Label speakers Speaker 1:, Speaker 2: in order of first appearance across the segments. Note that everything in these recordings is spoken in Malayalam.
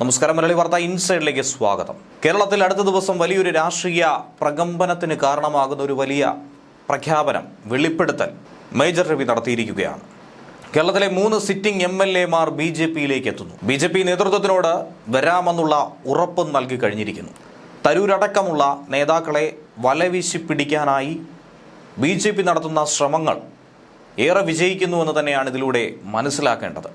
Speaker 1: നമസ്കാരം മലയാളി വാർത്ത ഇൻസൈഡിലേക്ക് സ്വാഗതം. കേരളത്തിൽ അടുത്ത ദിവസം വലിയൊരു രാഷ്ട്രീയ പ്രകമ്പനത്തിന് കാരണമാകുന്ന ഒരു വലിയ പ്രഖ്യാപനം വെളിപ്പെടുത്തൽ മേജർ രവി നടത്തിയിരിക്കുകയാണ്. കേരളത്തിലെ മൂന്ന് സിറ്റിംഗ് എം എൽ എമാർ ബി ജെ പിയിലേക്ക് എത്തുന്നു. ബി ജെ പി നേതൃത്വത്തിനോട് വരാമെന്നുള്ള ഉറപ്പ് നൽകി കഴിഞ്ഞിരിക്കുന്നു. തരൂരടക്കമുള്ള നേതാക്കളെ വലവീശി പിടിക്കാനായി ബി ജെ പി നടത്തുന്ന ശ്രമങ്ങൾ ഏറെ വിജയിക്കുന്നുവെന്ന് തന്നെയാണ് ഇതിലൂടെ മനസ്സിലാക്കേണ്ടത്.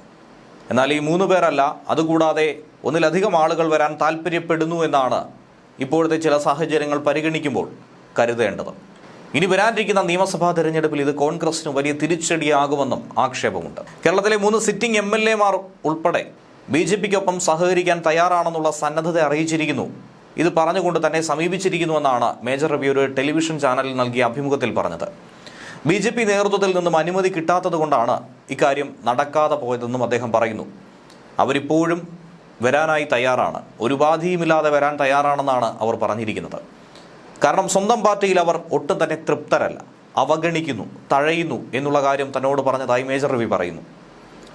Speaker 1: എന്നാൽ ഈ മൂന്ന് പേരല്ല അതുകൂടാതെ ഒന്നിലധികം ആളുകൾ വരാൻ താല്പര്യപ്പെടുന്നു എന്നാണ് ഇപ്പോഴത്തെ ചില സാഹചര്യങ്ങൾ പരിഗണിക്കുമ്പോൾ കരുതേണ്ടത്. ഇനി വരാനിരിക്കുന്ന നിയമസഭാ തെരഞ്ഞെടുപ്പിൽ ഇത് കോൺഗ്രസിന് വലിയ തിരിച്ചടിയാകുമെന്നും ആക്ഷേപമുണ്ട്. കേരളത്തിലെ മൂന്ന് സിറ്റിംഗ് എം എൽ എമാർ ഉൾപ്പെടെ ബി ജെ പിക്കൊപ്പം സഹകരിക്കാൻ തയ്യാറാണെന്നുള്ള സന്നദ്ധത അറിയിച്ചിരിക്കുന്നു. ഇത് പറഞ്ഞുകൊണ്ട് തന്നെ സമീപിച്ചിരിക്കുന്നുവെന്നാണ് മേജർ റബി ഒരു ടെലിവിഷൻ ചാനലിൽ നൽകിയ അഭിമുഖത്തിൽ പറഞ്ഞത്. ബി ജെ പി നേതൃത്വത്തിൽ നിന്നും അനുമതി കിട്ടാത്തത് കൊണ്ടാണ് ഇക്കാര്യം നടക്കാതെ പോയതെന്നും അദ്ദേഹം പറയുന്നു. അവരിപ്പോഴും വരാനായി തയ്യാറാണ്. ഒരു ഉപാധിയുമില്ലാതെ വരാൻ തയ്യാറാണെന്നാണ് അവർ പറഞ്ഞിരിക്കുന്നത്. കാരണം സ്വന്തം പാർട്ടിയിൽ അവർ ഒട്ടും തന്നെ തൃപ്തരല്ല. അവഗണിക്കുന്നു തഴയുന്നു എന്നുള്ള കാര്യം തന്നോട് പറഞ്ഞതായി മേജർ രവി പറയുന്നു.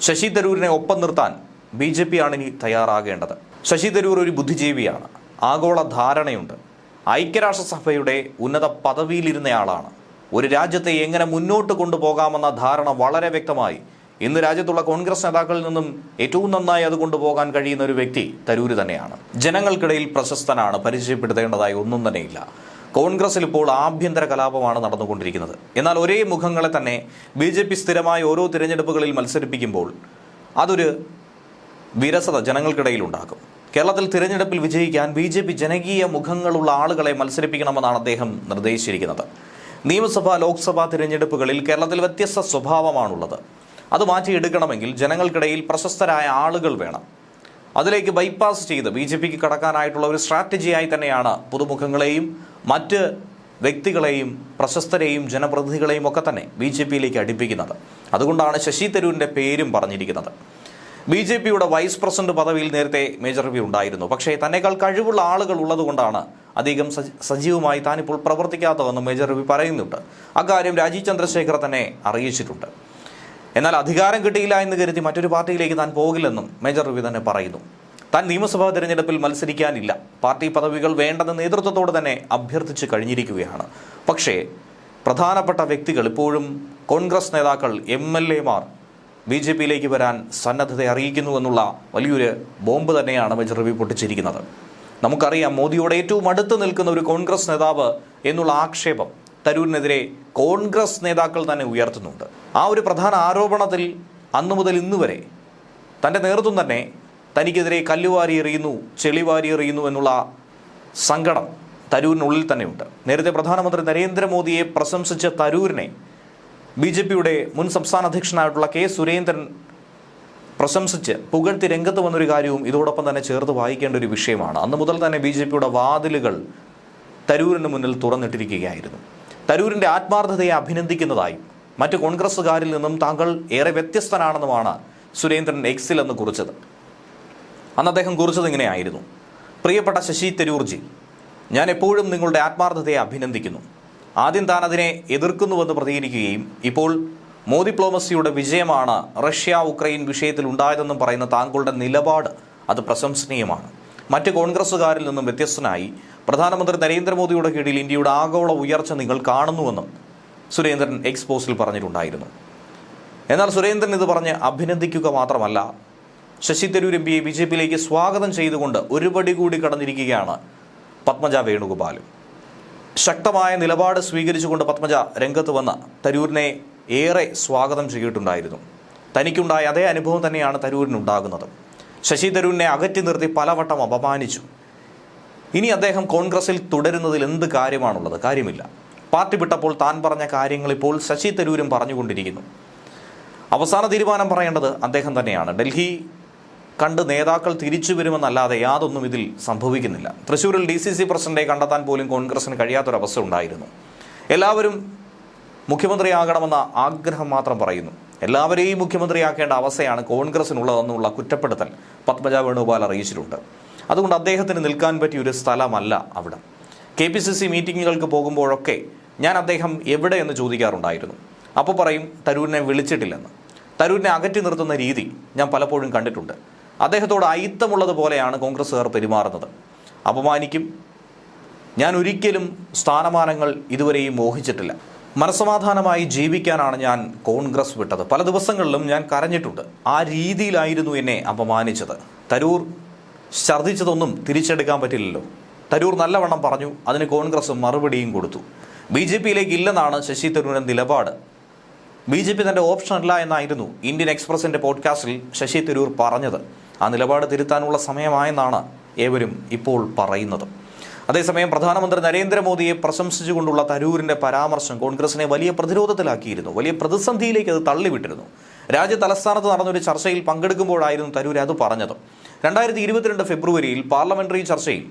Speaker 1: ശശി തരൂരിനെ ഒപ്പം നിർത്താൻ ബി ജെ പി ആണ് ഇനി തയ്യാറാകേണ്ടത്. ശശി തരൂർ ഒരു ബുദ്ധിജീവിയാണ്. ആഗോള ധാരണയുണ്ട്. ഐക്യരാഷ്ട്രസഭയുടെ ഉന്നത പദവിയിലിരുന്നയാളാണ്. ഒരു രാജ്യത്തെ എങ്ങനെ മുന്നോട്ട് കൊണ്ടുപോകാമെന്ന ധാരണ വളരെ വ്യക്തമായി ഇന്ന് രാജ്യത്തുള്ള കോൺഗ്രസ് നേതാക്കളിൽ നിന്നും ഏറ്റവും നന്നായി അത് കൊണ്ടുപോകാൻ കഴിയുന്ന ഒരു വ്യക്തി തരൂര് തന്നെയാണ്. ജനങ്ങൾക്കിടയിൽ പ്രശസ്തനാണ് പരിചയപ്പെടുത്തേണ്ടതായി ഒന്നും തന്നെയില്ല. കോൺഗ്രസിൽ ഇപ്പോൾ ആഭ്യന്തര കലാപമാണ് നടന്നുകൊണ്ടിരിക്കുന്നത്. എന്നാൽ ഒരേ മുഖങ്ങളെ തന്നെ ബി ജെ പി സ്ഥിരമായി ഓരോ തിരഞ്ഞെടുപ്പുകളിൽ മത്സരിപ്പിക്കുമ്പോൾ അതൊരു വിരസത ജനങ്ങൾക്കിടയിൽ ഉണ്ടാക്കും കേരളത്തിൽ തിരഞ്ഞെടുപ്പിൽ വിജയിക്കാൻ ബി ജെ പി ജനകീയ മുഖങ്ങളുള്ള ആളുകളെ മത്സരിപ്പിക്കണമെന്നാണ് അദ്ദേഹം നിർദ്ദേശിച്ചിരിക്കുന്നത്. നിയമസഭാ ലോക്സഭാ തിരഞ്ഞെടുപ്പുകളിൽ കേരളത്തിൽ വ്യത്യസ്ത സ്വഭാവമാണുള്ളത്. അത് മാറ്റിയെടുക്കണമെങ്കിൽ ജനങ്ങൾക്കിടയിൽ പ്രശസ്തരായ ആളുകൾ വേണം. അതിലേക്ക് ബൈപ്പാസ് ചെയ്ത് ബി ജെ പിക്ക് കടക്കാനായിട്ടുള്ള ഒരു സ്ട്രാറ്റജിയായി തന്നെയാണ് പുതുമുഖങ്ങളെയും മറ്റ് വ്യക്തികളെയും പ്രശസ്തരെയും ജനപ്രതിനിധികളെയും ഒക്കെ തന്നെ ബി ജെ പിയിലേക്ക് അടുപ്പിക്കുന്നത്. അതുകൊണ്ടാണ് ശശി തരൂരിന്റെ പേരും പറഞ്ഞിരിക്കുന്നത്. ബി ജെ പിയുടെ വൈസ് പ്രസിഡന്റ് പദവിയിൽ നേരത്തെ മേജർ രവി ഉണ്ടായിരുന്നു. പക്ഷേ തന്നെക്കാൾ കഴിവുള്ള ആളുകൾ ഉള്ളതുകൊണ്ടാണ് അധികം സജ- സജീവമായി താനിപ്പോൾ പ്രവർത്തിക്കാത്തതെന്ന് മേജർ രവി പറയുന്നുണ്ട്. അക്കാര്യം രാജീവ് ചന്ദ്രശേഖർ തന്നെ അറിയിച്ചിട്ടുണ്ട്. എന്നാൽ അധികാരം കിട്ടിയില്ല എന്ന് കരുതി മറ്റൊരു പാർട്ടിയിലേക്ക് താൻ പോകില്ലെന്നും മേജർ രവി തന്നെ പറയുന്നു. താൻ നിയമസഭാ തെരഞ്ഞെടുപ്പിൽ മത്സരിക്കാനില്ല. പാർട്ടി പദവികൾ വേണ്ടെന്ന് നേതൃത്വത്തോട് തന്നെ അഭ്യർത്ഥിച്ച് കഴിഞ്ഞിരിക്കുകയാണ്. പക്ഷേ പ്രധാനപ്പെട്ട വ്യക്തികൾ ഇപ്പോഴും കോൺഗ്രസ് നേതാക്കൾ എം എൽ എമാർ ബി ജെ പിയിലേക്ക് വരാൻ സന്നദ്ധത അറിയിക്കുന്നു എന്നുള്ള വലിയൊരു ബോംബ് തന്നെയാണ് മേജർ രവി പൊട്ടിച്ചിരിക്കുന്നത്. നമുക്കറിയാം മോദിയോട് ഏറ്റവും അടുത്ത് നിൽക്കുന്ന ഒരു കോൺഗ്രസ് നേതാവ് എന്നുള്ള ആക്ഷേപം തരൂരിനെതിരെ കോൺഗ്രസ് നേതാക്കൾ തന്നെ ഉയർത്തുന്നുണ്ട്. ആ ഒരു പ്രധാന ആരോപണത്തിൽ അന്നു മുതൽ ഇന്ന് വരെ തന്റെ നേതൃത്വം തന്നെ തനിക്കെതിരെ കല്ലുവാരി എറിയുന്നു ചെളിവാരി എറിയുന്നു എന്നുള്ള സങ്കടം തരൂരിനുള്ളിൽ തന്നെയുണ്ട്. നേരത്തെ പ്രധാനമന്ത്രി നരേന്ദ്രമോദിയെ പ്രശംസിച്ച തരൂരിനെ ബി ജെ പിയുടെ മുൻ സംസ്ഥാന അധ്യക്ഷനായിട്ടുള്ള കെ സുരേന്ദ്രൻ പ്രശംസിച്ച് പുകഴ്ത്തി രംഗത്ത് വന്നൊരു കാര്യവും ഇതോടൊപ്പം തന്നെ ചേർത്ത് വായിക്കേണ്ട ഒരു വിഷയമാണ്. അന്ന് മുതൽ തന്നെ ബി വാതിലുകൾ തരൂരിന് മുന്നിൽ തുറന്നിട്ടിരിക്കുകയായിരുന്നു. തരൂരിന്റെ ആത്മാർത്ഥതയെ അഭിനന്ദിക്കുന്നതായും മറ്റ് കോൺഗ്രസ്സുകാരിൽ നിന്നും താങ്കൾ ഏറെ വ്യത്യസ്തനാണെന്നുമാണ് സുരേന്ദ്രൻ എക്സിൽ എന്ന് കുറിച്ചത്. അന്ന് അദ്ദേഹം കുറിച്ചത് ഇങ്ങനെയായിരുന്നു. പ്രിയപ്പെട്ട ശശി തരൂർജി ഞാൻ എപ്പോഴും നിങ്ങളുടെ ആത്മാർത്ഥതയെ അഭിനന്ദിക്കുന്നു. ആദ്യം താൻ അതിനെ എതിർക്കുന്നുവെന്ന് പ്രതികരിക്കുകയും ഇപ്പോൾ മോദിപ്ലോമസിയുടെ വിജയമാണ് റഷ്യ ഉക്രൈൻ വിഷയത്തിൽ ഉണ്ടായതെന്നും പറയുന്ന താങ്കളുടെ നിലപാട് അത് പ്രശംസനീയമാണ്. മറ്റ് കോൺഗ്രസ്സുകാരിൽ നിന്നും വ്യത്യസ്തനായി പ്രധാനമന്ത്രി നരേന്ദ്രമോദിയുടെ കീഴിൽ ഇന്ത്യയുടെ ആഗോള ഉയർച്ച നിങ്ങൾ കാണുന്നുവെന്നും സുരേന്ദ്രൻ എക്സ്പോസിൽ പറഞ്ഞിട്ടുണ്ടായിരുന്നു. എന്നാൽ സുരേന്ദ്രൻ ഇത് പറഞ്ഞ് അഭിനന്ദിക്കുക മാത്രമല്ല ശശി തരൂർ എം പിയെ ബി ജെ പിയിലേക്ക് സ്വാഗതം ചെയ്തുകൊണ്ട് ഒരുപടി കൂടി കടന്നിരിക്കുകയാണ് പത്മജ വേണുഗോപാൽ ശക്തമായ നിലപാട് സ്വീകരിച്ചുകൊണ്ട് പത്മജ രംഗത്ത് വന്ന് തരൂരിനെ ഏറെ സ്വാഗതം ചെയ്തിട്ടുണ്ടായിരുന്നു. തനിക്കുണ്ടായ അതേ അനുഭവം തന്നെയാണ് തരൂരിനുണ്ടാകുന്നത്. ശശി തരൂരിനെ അകറ്റി നിർത്തി പലവട്ടം അപമാനിച്ചു. ഇനി അദ്ദേഹം കോൺഗ്രസിൽ തുടരുന്നതിൽ എന്ത് കാര്യമാണുള്ളത്? കാര്യമില്ല. പാർട്ടി വിട്ടപ്പോൾ താൻ പറഞ്ഞ കാര്യങ്ങൾ ഇപ്പോൾ ശശി തരൂരും പറഞ്ഞുകൊണ്ടിരിക്കുന്നു. അവസാന തീരുമാനം പറയേണ്ടത് അദ്ദേഹം തന്നെയാണ്. ഡൽഹി കണ്ട് നേതാക്കൾ തിരിച്ചു വരുമെന്നല്ലാതെ യാതൊന്നും ഇതിൽ സംഭവിക്കുന്നില്ല. തൃശ്ശൂരിൽ ഡി സി സി പ്രസിഡന്റെ കണ്ടെത്താൻ പോലും കോൺഗ്രസിന് കഴിയാത്തൊരവസ്ഥ ഉണ്ടായിരുന്നു. എല്ലാവരും മുഖ്യമന്ത്രിയാകണമെന്ന ആഗ്രഹം മാത്രം പറയുന്നു. എല്ലാവരെയും മുഖ്യമന്ത്രിയാക്കേണ്ട അവസ്ഥയാണ് കോൺഗ്രസിനുള്ളതെന്നുള്ള കുറ്റപ്പെടുത്തൽ പത്മജ വേണുഗോപാൽ അറിയിച്ചിട്ടുണ്ട്. അതുകൊണ്ട് അദ്ദേഹത്തിന് നിൽക്കാൻ പറ്റിയ ഒരു സ്ഥലമല്ല അവിടെ. കെ പി സി സി മീറ്റിങ്ങുകൾക്ക് പോകുമ്പോഴൊക്കെ ഞാൻ അദ്ദേഹം എവിടെ എന്ന് ചോദിക്കാറുണ്ടായിരുന്നു. അപ്പോൾ പറയും തരൂരിനെ വിളിച്ചിട്ടില്ലെന്ന്. തരൂരിനെ അകറ്റി നിർത്തുന്ന രീതി ഞാൻ പലപ്പോഴും കണ്ടിട്ടുണ്ട്. അദ്ദേഹത്തോട് അയിത്തമുള്ളതുപോലെയാണ് കോൺഗ്രസ്സുകാർ പെരുമാറുന്നത്. അപമാനിക്കും. ഞാൻ ഒരിക്കലും സ്ഥാനമാനങ്ങൾ ഇതുവരെയും മോഹിച്ചിട്ടില്ല. മനസമാധാനമായി ജീവിക്കാനാണ് ഞാൻ കോൺഗ്രസ് വിട്ടത്. പല ദിവസങ്ങളിലും ഞാൻ കരഞ്ഞിട്ടുണ്ട്. ആ രീതിയിലായിരുന്നു എന്നെ അപമാനിച്ചത്. തരൂർ ഛർദ്ദിച്ചതൊന്നും തിരിച്ചെടുക്കാൻ പറ്റില്ലല്ലോ. തരൂർ നല്ലവണ്ണം പറഞ്ഞു അതിന് കോൺഗ്രസ് മറുപടിയും കൊടുത്തു. ബി ജെ പിയിലേക്ക് ഇല്ലെന്നാണ് ശശി തരൂരിന്റെ നിലപാട്. ബി ജെ പി തന്റെ ഓപ്ഷൻ അല്ല എന്നായിരുന്നു ഇന്ത്യൻ എക്സ്പ്രസിന്റെ പോഡ്കാസ്റ്റിൽ ശശി തരൂർ പറഞ്ഞത്. ആ നിലപാട് തിരുത്താനുള്ള സമയമായെന്നാണ് ഏവരും ഇപ്പോൾ പറയുന്നത്. അതേസമയം പ്രധാനമന്ത്രി നരേന്ദ്രമോദിയെ പ്രശംസിച്ചുകൊണ്ടുള്ള തരൂരിന്റെ പരാമർശം കോൺഗ്രസിനെ വലിയ പ്രതിരോധത്തിലാക്കിയിരുന്നു. വലിയ പ്രതിസന്ധിയിലേക്ക് അത് തള്ളിവിട്ടിരുന്നു. രാജ്യ തലസ്ഥാനത്ത് നടന്നൊരു ചർച്ചയിൽ പങ്കെടുക്കുമ്പോഴായിരുന്നു തരൂർ അത് പറഞ്ഞത്. രണ്ടായിരത്തി ഇരുപത്തിരണ്ട് ഫെബ്രുവരിയിൽ പാർലമെന്ററി ചർച്ചയിൽ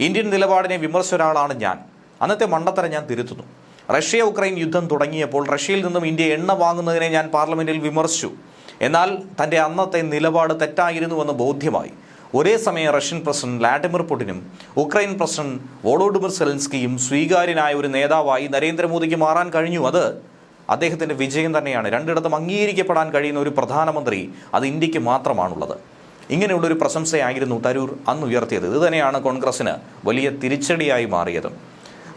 Speaker 1: ഇന്ത്യൻ നിലപാടിനെ വിമർശിച്ച ഒരാളാണ് ഞാൻ. അന്നത്തെ മണ്ടത്തരം ഞാൻ തിരുത്തുന്നു. റഷ്യ ഉക്രൈൻ യുദ്ധം തുടങ്ങിയപ്പോൾ റഷ്യയിൽ നിന്നും ഇന്ത്യ എണ്ണ വാങ്ങുന്നതിനെ ഞാൻ പാർലമെന്റിൽ വിമർശിച്ചു. എന്നാൽ തന്റെ അന്നത്തെ നിലപാട് തെറ്റായിരുന്നുവെന്ന് ബോധ്യമായി. ഒരേ സമയം റഷ്യൻ പ്രസിഡന്റ് വ്ളാഡിമിർ പുടിനും ഉക്രൈൻ പ്രസിഡന്റ് വോളോഡിമിർ സെലൻസ്കിയും സ്വീകാര്യനായ ഒരു നേതാവായി നരേന്ദ്രമോദിക്ക് മാറാൻ കഴിഞ്ഞു. അത് അദ്ദേഹത്തിന്റെ വിജയം തന്നെയാണ് രണ്ടിടത്തും അംഗീകരിക്കപ്പെടാൻ കഴിയുന്ന ഒരു പ്രധാനമന്ത്രി അത് ഇന്ത്യയ്ക്ക് മാത്രമാണുള്ളത്. ഇങ്ങനെയുള്ളൊരു പ്രശംസയായിരുന്നു തരൂർ അന്ന് ഉയർത്തിയത്. ഇത് തന്നെയാണ് കോൺഗ്രസ്സിന് വലിയ തിരിച്ചടിയായി മാറിയത്.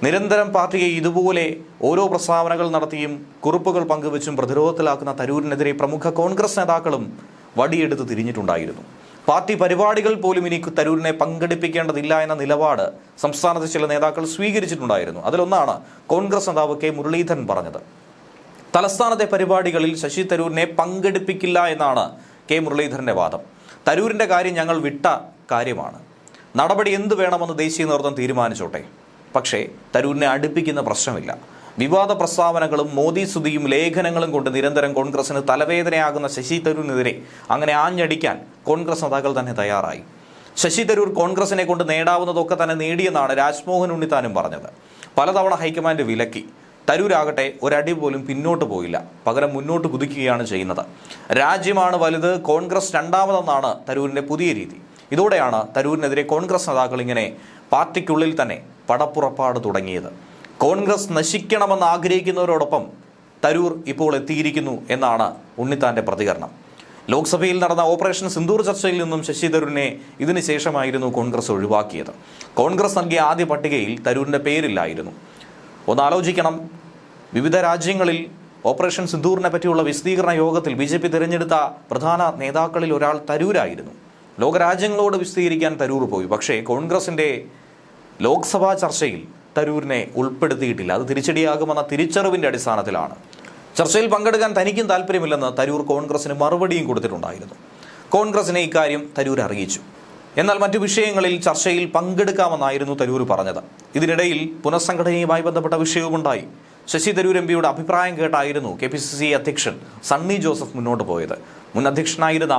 Speaker 1: നിരന്തരം പാർട്ടിയെ ഇതുപോലെ ഓരോ പ്രസ്താവനകൾ നടത്തിയും കുറിപ്പുകൾ പങ്കുവച്ചും പ്രതിരോധത്തിലാക്കുന്ന തരൂരിനെതിരെ പ്രമുഖ കോൺഗ്രസ് നേതാക്കളും വടിയെടുത്ത് തിരിഞ്ഞിട്ടുണ്ടായിരുന്നു. പാർട്ടി പരിപാടികൾ പോലും ഇനി തരൂരിനെ പങ്കെടുപ്പിക്കേണ്ടതില്ല എന്ന നിലപാട് സംസ്ഥാനത്തെ ചില നേതാക്കൾ സ്വീകരിച്ചിട്ടുണ്ടായിരുന്നു. അതിലൊന്നാണ് കോൺഗ്രസ് നേതാവ് കെ മുരളീധരൻ പറഞ്ഞത്. തലസ്ഥാനത്തെ പരിപാടികളിൽ ശശി തരൂരിനെ പങ്കെടുപ്പിക്കില്ല എന്നാണ് കെ മുരളീധരന്റെ വാദം. തരൂരിന്റെ കാര്യം ഞങ്ങൾ വിട്ട കാര്യമാണ്. നടപടി എന്ത് വേണമെന്ന് ദേശീയ നേതൃത്വം തീരുമാനിച്ചോട്ടെ. പക്ഷേ തരൂരിനെ അടുപ്പിക്കുന്ന പ്രശ്നമില്ല. വിവാദ പ്രസ്താവനകളും മോദി സ്തുതിയും ലേഖനങ്ങളും കൊണ്ട് നിരന്തരം കോൺഗ്രസിന് തലവേദനയാകുന്ന ശശി തരൂരിനെതിരെ അങ്ങനെ ആഞ്ഞടിക്കാൻ കോൺഗ്രസ് നേതാക്കൾ തന്നെ തയ്യാറായി. ശശി തരൂർ കോൺഗ്രസിനെ കൊണ്ട് നേടാവുന്നതൊക്കെ തന്നെ നേടിയെന്നാണ് രാജ്മോഹൻ ഉണ്ണിത്താനും പറഞ്ഞത്. പലതവണ ഹൈക്കമാൻഡ് വിലക്കി. തരൂരാകട്ടെ ഒരടി പോലും പിന്നോട്ട് പോയില്ല. പകരം മുന്നോട്ട് കുതിക്കുകയാണ് ചെയ്യുന്നത്. രാജ്യമാണ് വലുത് കോൺഗ്രസ് രണ്ടാമതെന്നാണ് തരൂരിന്റെ പുതിയ രീതി. ഇതോടെയാണ് തരൂരിനെതിരെ കോൺഗ്രസ് നേതാക്കൾ ഇങ്ങനെ പാർട്ടിക്കുള്ളിൽ തന്നെ പടപ്പുറപ്പാട് തുടങ്ങിയത്. കോൺഗ്രസ് നശിക്കണമെന്ന് ആഗ്രഹിക്കുന്നവരോടൊപ്പം തരൂർ ഇപ്പോൾ എത്തിയിരിക്കുന്നു എന്നാണ് ഉണ്ണിത്താന്റെ പ്രതികരണം. ലോക്സഭയിൽ നടന്ന ഓപ്പറേഷൻ സിന്ദൂർ ചർച്ചയിൽ നിന്നും ശശി തരൂരിനെ ഇതിനുശേഷമായിരുന്നു കോൺഗ്രസ് ഒഴിവാക്കിയത്. കോൺഗ്രസ് നൽകിയ ആദ്യ പട്ടികയിൽ തരൂരിന്റെ പേരില്ലായിരുന്നു. ഒന്ന് ആലോചിക്കണം വിവിധ രാജ്യങ്ങളിൽ ഓപ്പറേഷൻ സിന്ദൂറിനെ പറ്റിയുള്ള വിശദീകരണ യോഗത്തിൽ ബി ജെ പി തിരഞ്ഞെടുത്ത പ്രധാന നേതാക്കളിൽ ഒരാൾ തരൂരായിരുന്നു. ലോകരാജ്യങ്ങളോട് വിശദീകരിക്കാൻ തരൂർ പോയി. പക്ഷേ കോൺഗ്രസിന്റെ ലോക്സഭാ ചർച്ചയിൽ തരൂരിനെ ഉൾപ്പെടുത്തിയിട്ടില്ല. അത് തിരിച്ചടിയാകുമെന്ന തിരിച്ചറിവിന്റെ അടിസ്ഥാനത്തിലാണ്. ചർച്ചയിൽ പങ്കെടുക്കാൻ തനിക്കും താല്പര്യമില്ലെന്ന് തരൂർ കോൺഗ്രസിന് മറുപടിയും കൊടുത്തിട്ടുണ്ടായിരുന്നു. കോൺഗ്രസിനെ ഇക്കാര്യം തരൂർ അറിയിച്ചു. എന്നാൽ മറ്റു വിഷയങ്ങളിൽ ചർച്ചയിൽ പങ്കെടുക്കാമെന്നായിരുന്നു തരൂർ പറഞ്ഞത്. ഇതിനിടയിൽ പുനഃസംഘടനയുമായി ബന്ധപ്പെട്ട വിഷയവുമുണ്ടായി. ശശി തരൂർ എം പിയുടെ അഭിപ്രായം കേട്ടായിരുന്നു കെ പി സി സി അധ്യക്ഷൻ സണ്ണി ജോസഫ് മുന്നോട്ട് പോയത്. മുൻ അധ്യക്ഷനായിരുന്ന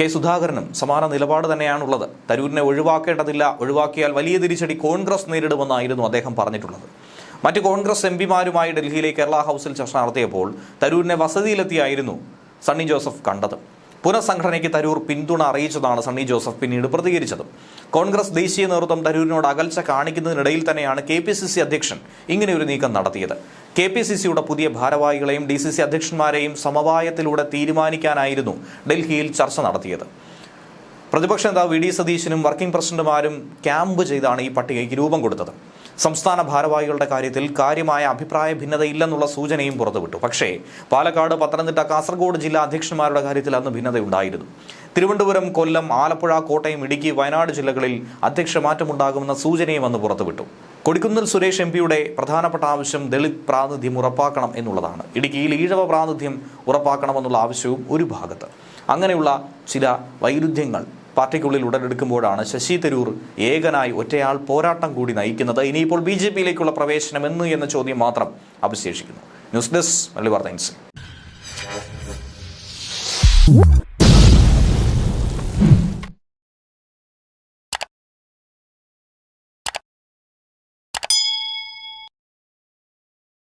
Speaker 1: കെ സുധാകരനും സമാന നിലപാട് തന്നെയാണുള്ളത്. തരൂരിനെ ഒഴിവാക്കേണ്ടതില്ല ഒഴിവാക്കിയാൽ വലിയ തിരിച്ചടി കോൺഗ്രസ് നേരിടുമെന്നായിരുന്നു അദ്ദേഹം പറഞ്ഞിട്ടുള്ളത്. മറ്റ് കോൺഗ്രസ് എം പിമാരുമായി ഡൽഹിയിലെ കേരള ഹൗസിൽ ചർച്ച നടത്തിയപ്പോൾ തരൂരിനെ വസതിയിലെത്തിയായിരുന്നു സണ്ണി ജോസഫ് കണ്ടത്. പുനഃസംഘടനയ്ക്ക് തരൂർ പിന്തുണ അറിയിച്ചതാണ് സണ്ണി ജോസഫ് പിന്നീട് പ്രതികരിച്ചത്. കോൺഗ്രസ് ദേശീയ നേതൃത്വം തരൂരിനോട് അകൽച്ച കാണിക്കുന്നതിനിടയിൽ തന്നെയാണ് കെ പി സി സി അധ്യക്ഷൻ ഇങ്ങനെയൊരു നീക്കം നടത്തിയത്. കെ പി സി സിയുടെ പുതിയ ഭാരവാഹികളെയും ഡി സി സി അധ്യക്ഷന്മാരെയും സമവായത്തിലൂടെ തീരുമാനിക്കാനായിരുന്നു ഡൽഹിയിൽ ചർച്ച നടത്തിയത്. പ്രതിപക്ഷ നേതാവ് വി ഡി സതീശനും വർക്കിംഗ് പ്രസിഡന്റുമാരും ക്യാമ്പ് ചെയ്താണ് ഈ പട്ടികയ്ക്ക് രൂപം കൊടുത്തത്. സംസ്ഥാന ഭാരവാഹികളുടെ കാര്യത്തിൽ കാര്യമായ അഭിപ്രായ ഭിന്നതയില്ലെന്നുള്ള സൂചനയും പുറത്തുവിട്ടു. പക്ഷേ പാലക്കാട് പത്തനംതിട്ട കാസർഗോഡ് ജില്ലാ അധ്യക്ഷന്മാരുടെ കാര്യത്തിൽ അന്ന് ഭിന്നതയുണ്ടായിരുന്നു. തിരുവനന്തപുരം കൊല്ലം ആലപ്പുഴ കോട്ടയം ഇടുക്കി വയനാട് ജില്ലകളിൽ അധ്യക്ഷ മാറ്റമുണ്ടാകുമെന്ന സൂചനയും അന്ന് പുറത്തുവിട്ടു. കൊടിക്കുന്നിൽ സുരേഷ് എം പിയുടെ പ്രധാനപ്പെട്ട ആവശ്യം ദളിത് പ്രാതിനിധ്യം ഉറപ്പാക്കണം എന്നുള്ളതാണ്. ഇടുക്കിയിൽ ഈഴവ പ്രാതിനിധ്യം ഉറപ്പാക്കണമെന്നുള്ള ആവശ്യവും ഒരു ഭാഗത്ത്. അങ്ങനെയുള്ള ചില വൈരുദ്ധ്യങ്ങൾ പാർട്ടിക്കുള്ളിൽ ഉടലെടുക്കുമ്പോഴാണ് ശശി തരൂർ ഏകനായി ഒറ്റയാൾ പോരാട്ടം കൂടി നയിക്കുന്നത്. ഇനിയിപ്പോൾ ബി ജെ പിയിലേക്കുള്ള പ്രവേശനം എന്ന് എന്ന ചോദ്യം മാത്രം അവശേഷിക്കുന്നു ന്യൂസ് ഡെസ്ക് മല്ലി വാർത്ത